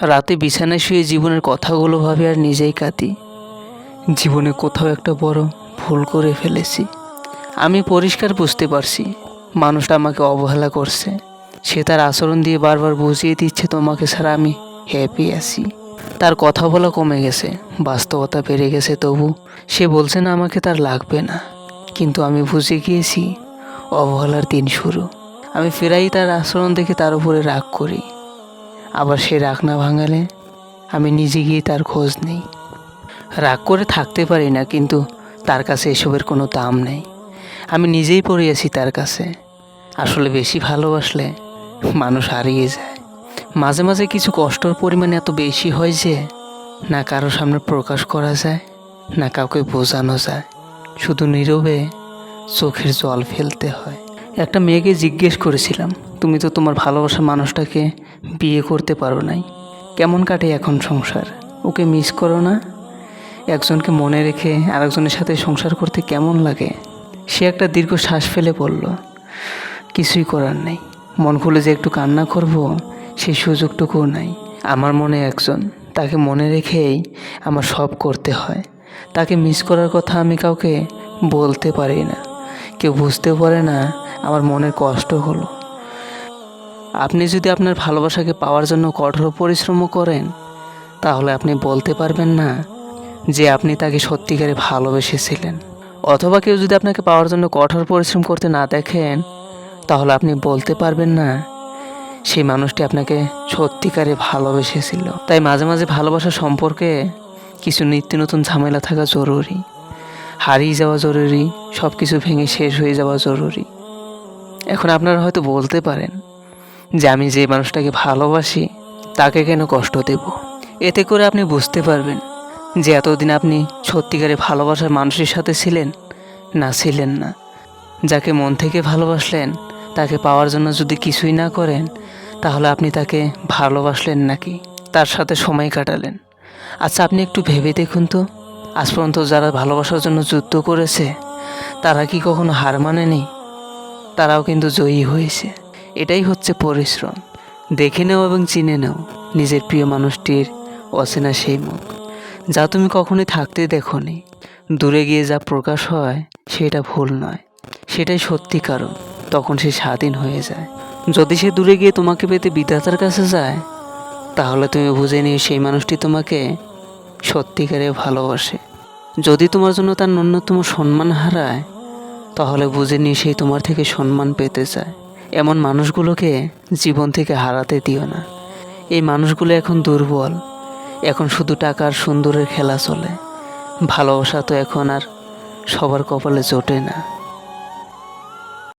রাতে বিছানায় শুয়ে জীবনের কথাগুলো ভাবে আর নিজেই কাঁদি। জীবনে কোথাও একটা বড় ভুল করে ফেলেছি। আমি পরিষ্কার বুঝতে পারছি, মানুষটা আমাকে অবহেলা করছে। সে তার আচরণ দিয়ে বারবার বুঝিয়ে দিচ্ছে, তোমাকে ছাড়া আমি হ্যাপি আছি। তার কথা বলা কমে গেছে, বাস্তবতা বেড়ে গেছে, তবু সে বলছে না আমাকে তার লাগবে না। কিন্তু আমি বুঝে গিয়েছি, অবহেলার দিন শুরু। আমি ফেরাই তার আচরণ দেখে তার উপরে রাগ করি। আবার সে রাগ না ভাঙালে আমি নিজে গিয়ে তার খোঁজ নেই। রাগ করে থাকতে পারি না, কিন্তু তার কাছে এসবের কোনো দাম নেই। আমি নিজেই পড়ে আছি তার কাছে। আসলে বেশি ভালোবাসলে মানুষ হারিয়ে যায়। মাঝে মাঝে কিছু কষ্টর পরিমাণ এত বেশি হয় যে না কারও সামনে প্রকাশ করা যায়, না কাউকে বোঝানো যায়। শুধু নীরবে চোখের জল ফেলতে হয়। একটা মেয়েকে জিজ্ঞেস করেছিলাম, তুমি তো তোমার ভালোবাসার মানুষটাকে বিয়ে করতে পারো নাই। কেমন কাটে এখন সংসার? ওকে মিস করো না। একজনকে মনে রেখে আরেকজনের সাথে সংসার করতে কেমন লাগে? সে একটা দীর্ঘ শ্বাস ফেলে বলল, কিছুই করার নেই। মন খুলে যে একটু কান্না করব সেই সুযোগটুকুও নাই। আমার মনে একজন, তাকে মনে রেখেই আমার সব করতে হয়। তাকে মিস করার কথা আমি কাউকে বলতে পারি না। কেউ বুঝতে পারে না, আমার মনের কষ্ট হলো। আপনি যদি আপনার ভালোবাসাকে পাওয়ার জন্য কঠোর পরিশ্রমও করেন, তাহলে আপনি বলতে পারবেন না যে আপনি তাকে সত্যিকারে ভালোবেসেছিলেন। অথবা কেউ যদি আপনাকে পাওয়ার জন্য কঠোর পরিশ্রম করতে না দেখেন, তাহলে আপনি বলতে পারবেন না সেই মানুষটি আপনাকে সত্যিকারে ভালোবেসেছিল। তাই মাঝে মাঝে ভালোবাসা সম্পর্কে কিছু নিত্য নতুন ঝামেলা থাকা জরুরি। হারিয়ে যাওয়া জরুরি সব কিছু ভেঙে শেষ হয়ে যাওয়া জরুরি। এখন আপনারা হয়তো বলতে পারেন যে আমি যে মানুষটাকে ভালোবাসি, তাকে কেন কষ্ট দেব? এতে করে আপনি বুঝতে পারবেন যে এতদিন আপনি সত্যিকারে ভালোবাসার মানুষের সাথে ছিলেন না ছিলেন না। যাকে মন থেকে ভালোবাসলেন, তাকে পাওয়ার জন্য যদি কিছুই না করেন, তাহলে আপনি তাকে ভালোবাসলেন নাকি? তার সাথে সময় কাটালেন। আচ্ছা আপনি একটু ভেবে দেখুন তো। আজ পর্যন্ত যারা ভালোবাসার জন্য যুদ্ধ করেছে, তারা কি কখনো হার মানেনি? তারাও কিন্তু জয়ী হয়েছে। এটাই হচ্ছে পরিশ্রম। দেখে নাও এবং চিনে নাও নিজের প্রিয় মানুষটির অচেনা সেই মুখ। যা তুমি কখনোই থাকতে দেখোনি। দূরে গিয়ে যা প্রকাশ হয়, সেটা ভুল নয়। সেটাই সত্যি কারণ। তখন সে স্বাধীন হয়ে যায়। যদি সে দূরে গিয়ে তোমাকে পেতে বিধাতার কাছে যায়, তাহলে তুমি বুঝে নিও সেই মানুষটি তোমাকে সত্যিকারে ভালোবাসে। যদি তোমার জন্য তার ন্যূনতম সম্মান হারায়, তাহলে বুঝে নিয়ে সেই তোমার থেকে সম্মান পেতে চায়। এমন মানুষগুলোকে জীবন থেকে হারাতে দিও না। এই মানুষগুলো এখন দুর্বল। এখন শুধু টাকার সুন্দরের খেলা চলে। ভালোবাসা তো এখন আর সবার কপালে জোটে না।